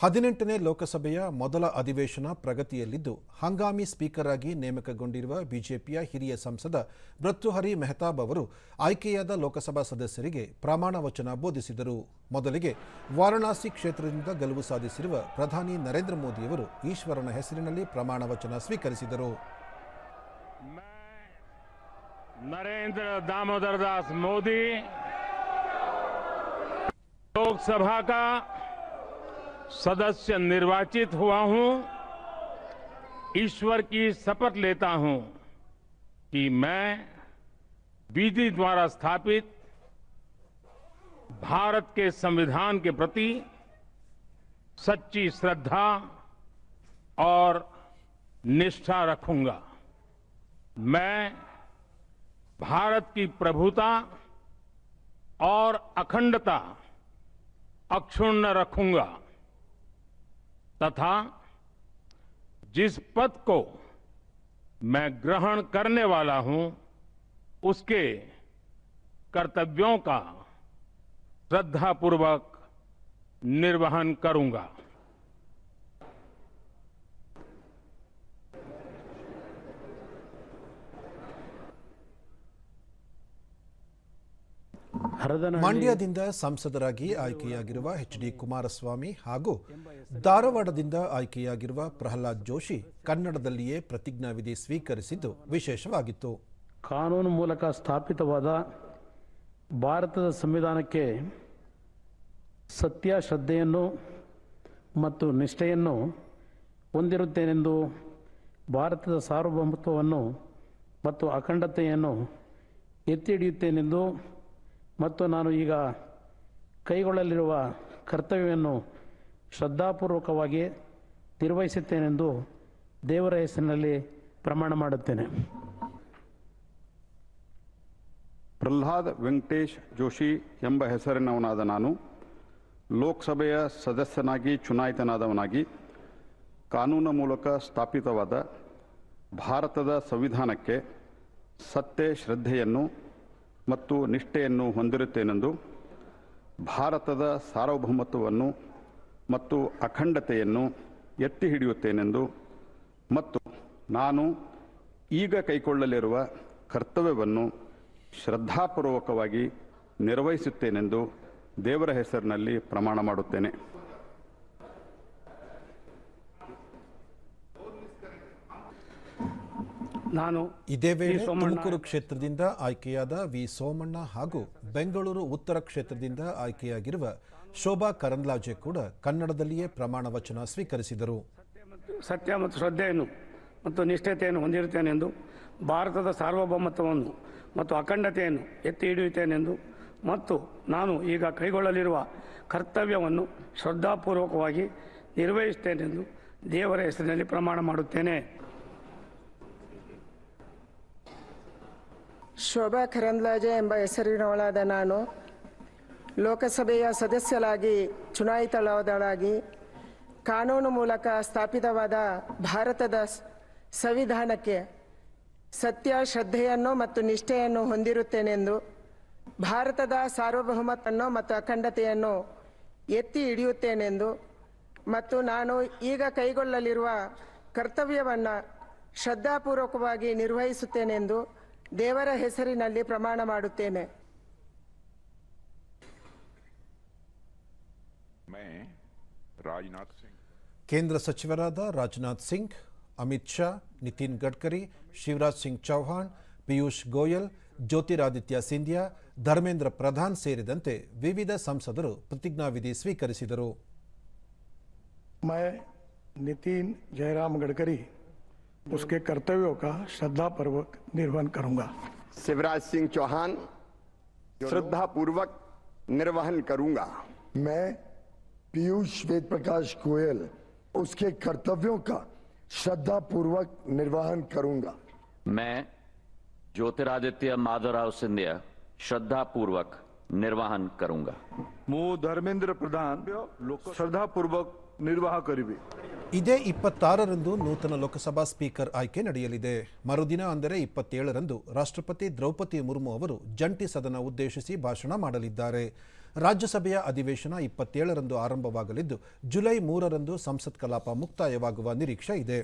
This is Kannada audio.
ಹದಿನೆಂಟನೇ ಲೋಕಸಭೆಯ ಮೊದಲ ಅಧಿವೇಶನ ಪ್ರಗತಿಯಲ್ಲಿದ್ದು, ಹಂಗಾಮಿ ಸ್ಪೀಕರ್ ಆಗಿ ನೇಮಕಗೊಂಡಿರುವ ಬಿಜೆಪಿಯ ಹಿರಿಯ ಸಂಸದ ಮೃತ್ಯುಹರಿ ಮೆಹತಾಬ್ ಅವರು ಆಯ್ಕೆಯಾದ ಲೋಕಸಭಾ ಸದಸ್ಯರಿಗೆ ಪ್ರಮಾಣ ವಚನ ಬೋಧಿಸಿದರು. ಮೊದಲಿಗೆ ವಾರಣಾಸಿ ಕ್ಷೇತ್ರದಿಂದ ಗೆಲುವು ಸಾಧಿಸಿರುವ ಪ್ರಧಾನಿ ನರೇಂದ್ರ ಮೋದಿಯವರು ಈಶ್ವರನ ಹೆಸರಿನಲ್ಲಿ ಪ್ರಮಾಣ ವಚನ ಸ್ವೀಕರಿಸಿದರು. ನರೇಂದ್ರ ದಾಮೋದರ ದಾಸ್ ಮೋದಿ ಲೋಕಸಭಾ सदस्य निर्वाचित हुआ हूँ, ईश्वर की शपथ लेता हूँ कि मैं विधि द्वारा स्थापित भारत के संविधान के प्रति सच्ची श्रद्धा और निष्ठा रखूँगा। मैं भारत की प्रभुता और अखंडता अक्षुण्ण रखूँगा। तथा जिस पद को मैं ग्रहण करने वाला हूँ, उसके कर्तव्यों का श्रद्धापूर्वक निर्वहन करूँगा। ಮಂಡ್ಯದಿಂದ ಸಂಸದರಾಗಿ ಆಯ್ಕೆಯಾಗಿರುವ ಎಚ್ ಡಿ ಕುಮಾರಸ್ವಾಮಿ ಹಾಗೂ ಧಾರವಾಡದಿಂದ ಆಯ್ಕೆಯಾಗಿರುವ ಪ್ರಹ್ಲಾದ್ ಜೋಶಿ ಕನ್ನಡದಲ್ಲಿಯೇ ಪ್ರತಿಜ್ಞಾವಿಧಿ ಸ್ವೀಕರಿಸಿದ್ದು ವಿಶೇಷವಾಗಿತ್ತು. ಕಾನೂನು ಮೂಲಕ ಸ್ಥಾಪಿತವಾದ ಭಾರತದ ಸಂವಿಧಾನಕ್ಕೆ ಸತ್ಯ ಶ್ರದ್ಧೆಯನ್ನು ಮತ್ತು ನಿಷ್ಠೆಯನ್ನು ಹೊಂದಿರುತ್ತೇನೆಂದು ಭಾರತದ ಸಾರ್ವಭೌಮತ್ವವನ್ನು ಮತ್ತು ಅಖಂಡತೆಯನ್ನು ಎತ್ತಿ ಹಿಡಿಯುತ್ತೇನೆಂದು ಮತ್ತು ನಾನು ಈಗ ಕೈಗೊಳ್ಳಲಿರುವ ಕರ್ತವ್ಯವನ್ನು ಶ್ರದ್ಧಾಪೂರ್ವಕವಾಗಿ ನಿರ್ವಹಿಸುತ್ತೇನೆಂದು ದೇವರ ಹೆಸರಿನಲ್ಲಿ ಪ್ರಮಾಣ ಮಾಡುತ್ತೇನೆ. ಪ್ರಹ್ಲಾದ್ ವೆಂಕಟೇಶ್ ಜೋಶಿ ಎಂಬ ಹೆಸರಿನವನಾದ ನಾನು. ಲೋಕಸಭೆಯ ಸದಸ್ಯನಾಗಿ, ಚುನಾಯಿತನಾದವನಾಗಿ, ಕಾನೂನು ಮೂಲಕ ಸ್ಥಾಪಿತವಾದ ಭಾರತದ ಸಂವಿಧಾನಕ್ಕೆ ಸತ್ಯ ಶ್ರದ್ಧೆಯನ್ನು ಮತ್ತು ನಿಷ್ಠೆಯನ್ನು ಹೊಂದಿರುತ್ತೇನೆಂದು ಭಾರತದ ಸಾರ್ವಭೌಮತ್ವವನ್ನು ಮತ್ತು ಅಖಂಡತೆಯನ್ನು ಎತ್ತಿ ಹಿಡಿಯುತ್ತೇನೆಂದು ಮತ್ತು ನಾನು ಈಗ ಕೈಗೊಳ್ಳಲಿರುವ ಕರ್ತವ್ಯವನ್ನು ಶ್ರದ್ಧಾಪೂರ್ವಕವಾಗಿ ನಿರ್ವಹಿಸುತ್ತೇನೆಂದು ದೇವರ ಹೆಸರಿನಲ್ಲಿ ಪ್ರಮಾಣ ಮಾಡುತ್ತೇನೆ. ನಾನು ಇದೇ ವೇಳೆ. ತುಮಕೂರು ಕ್ಷೇತ್ರದಿಂದ ಆಯ್ಕೆಯಾದ ವಿ ಸೋಮಣ್ಣ ಹಾಗೂ ಬೆಂಗಳೂರು ಉತ್ತರ ಕ್ಷೇತ್ರದಿಂದ ಆಯ್ಕೆಯಾಗಿರುವ ಶೋಭಾ ಕರಂದ್ಲಾಜೆ ಕೂಡ ಕನ್ನಡದಲ್ಲಿಯೇ ಪ್ರಮಾಣ ವಚನ ಸ್ವೀಕರಿಸಿದರು ಸತ್ಯ ಮತ್ತು ಶ್ರದ್ಧೆಯನ್ನು ಮತ್ತು ನಿಷ್ಠತೆಯನ್ನು ಹೊಂದಿರುತ್ತೇನೆಂದು ಭಾರತದ ಸಾರ್ವಭೌಮತ್ವವನ್ನು ಮತ್ತು ಅಖಂಡತೆಯನ್ನು ಎತ್ತಿ ಹಿಡಿಯುತ್ತೇನೆಂದು ಮತ್ತು ನಾನು ಈಗ ಕೈಗೊಳ್ಳಲಿರುವ ಕರ್ತವ್ಯವನ್ನು ಶ್ರದ್ಧಾಪೂರ್ವಕವಾಗಿ ನಿರ್ವಹಿಸುತ್ತೇನೆಂದು ದೇವರ ಹೆಸರಿನಲ್ಲಿ ಪ್ರಮಾಣ ಮಾಡುತ್ತೇನೆ ಶೋಭಾ ಕರಂದ್ಲಾಜೆ ಎಂಬ ಹೆಸರಿನವಳಾದ ನಾನು. ಲೋಕಸಭೆಯ ಸದಸ್ಯರಾಗಿ ಚುನಾಯಿತಳಾದಳಾಗಿ, ಕಾನೂನು ಮೂಲಕ ಸ್ಥಾಪಿತವಾದ ಭಾರತದ ಸಂವಿಧಾನಕ್ಕೆ ಸತ್ಯ, ಶ್ರದ್ಧೆಯನ್ನು ಮತ್ತು ನಿಷ್ಠೆಯನ್ನು ಹೊಂದಿರುತ್ತೇನೆಂದು, ಭಾರತದ ಸಾರ್ವಭೌಮತ್ವವನ್ನು ಮತ್ತು ಅಖಂಡತೆಯನ್ನು ಎತ್ತಿ ಹಿಡಿಯುತ್ತೇನೆಂದು ಮತ್ತು ನಾನು ಈಗ ಕೈಗೊಳ್ಳಲಿರುವ ಕರ್ತವ್ಯವನ್ನು ಶ್ರದ್ಧಾಪೂರ್ವಕವಾಗಿ ನಿರ್ವಹಿಸುತ್ತೇನೆಂದು ದೇವರ ಹೆಸರಿನಲ್ಲಿ ಪ್ರಮಾಣ ಮಾಡುತ್ತೇನೆ मैं राजनाथ सिंह ಕೇಂದ್ರ ಸಚಿವರಾದ ರಾಜನಾಥ್ ಸಿಂಗ್ ಅಮಿತ್ ಶಾ ನಿತಿನ್ ಗಡ್ಕರಿ ಶಿವರಾಜ್ ಸಿಂಗ್ ಚೌಹಾಣ್ ಪಿಯೂಷ್ ಗೋಯಲ್ ಜ್ಯೋತಿರಾದಿತ್ಯ ಸಿಂಧ್ಯಾ ಧರ್ಮೇಂದ್ರ ಪ್ರಧಾನ್ ಸೇರಿದಂತೆ ವಿವಿಧ ಸಂಸದರು ಪ್ರತಿಜ್ಞಾವಿಧಿ ಸ್ವೀಕರಿಸಿದರು मैं नितिन जयराम गडकरी उसके कर्तव्यों का श्रद्धा पूर्वक निर्वहन करूँगा। शिवराज सिंह चौहान श्रद्धा पूर्वक निर्वहन करूँगा। मैं पीयूष वेद प्रकाश गोयल उसके कर्तव्यों का श्रद्धा पूर्वक निर्वहन करूँगा। मैं ज्योतिरादित्य माधवराव सिंधिया श्रद्धा पूर्वक निर्वहन करूँगा। मु धर्मेंद्र प्रधान श्रद्धा पूर्वक ನಿರ್ವಾಹ ಕರಿಬಿ ಇದೇ ಇಪ್ಪತ್ತಾರರಂದು ನೂತನ ಲೋಕಸಭಾ ಸ್ಪೀಕರ್ ಆಯ್ಕೆ ನಡೆಯಲಿದೆ. ಮರುದಿನ ಅಂದರೆ ಇಪ್ಪತ್ತೇಳರಂದು ರಾಷ್ಟ್ರಪತಿ ದ್ರೌಪದಿ ಮುರ್ಮು ಅವರು ಜಂಟಿ ಸದನ ಉದ್ದೇಶಿಸಿ ಭಾಷಣ ಮಾಡಲಿದ್ದಾರೆ. ರಾಜ್ಯಸಭೆಯ ಅಧಿವೇಶನ ಇಪ್ಪತ್ತೇಳರಂದು ಆರಂಭವಾಗಲಿದ್ದು, ಜುಲೈ ಮೂರರಂದು ಸಂಸತ್ ಕಲಾಪ ಮುಕ್ತಾಯವಾಗುವ ನಿರೀಕ್ಷೆ ಇದೆ.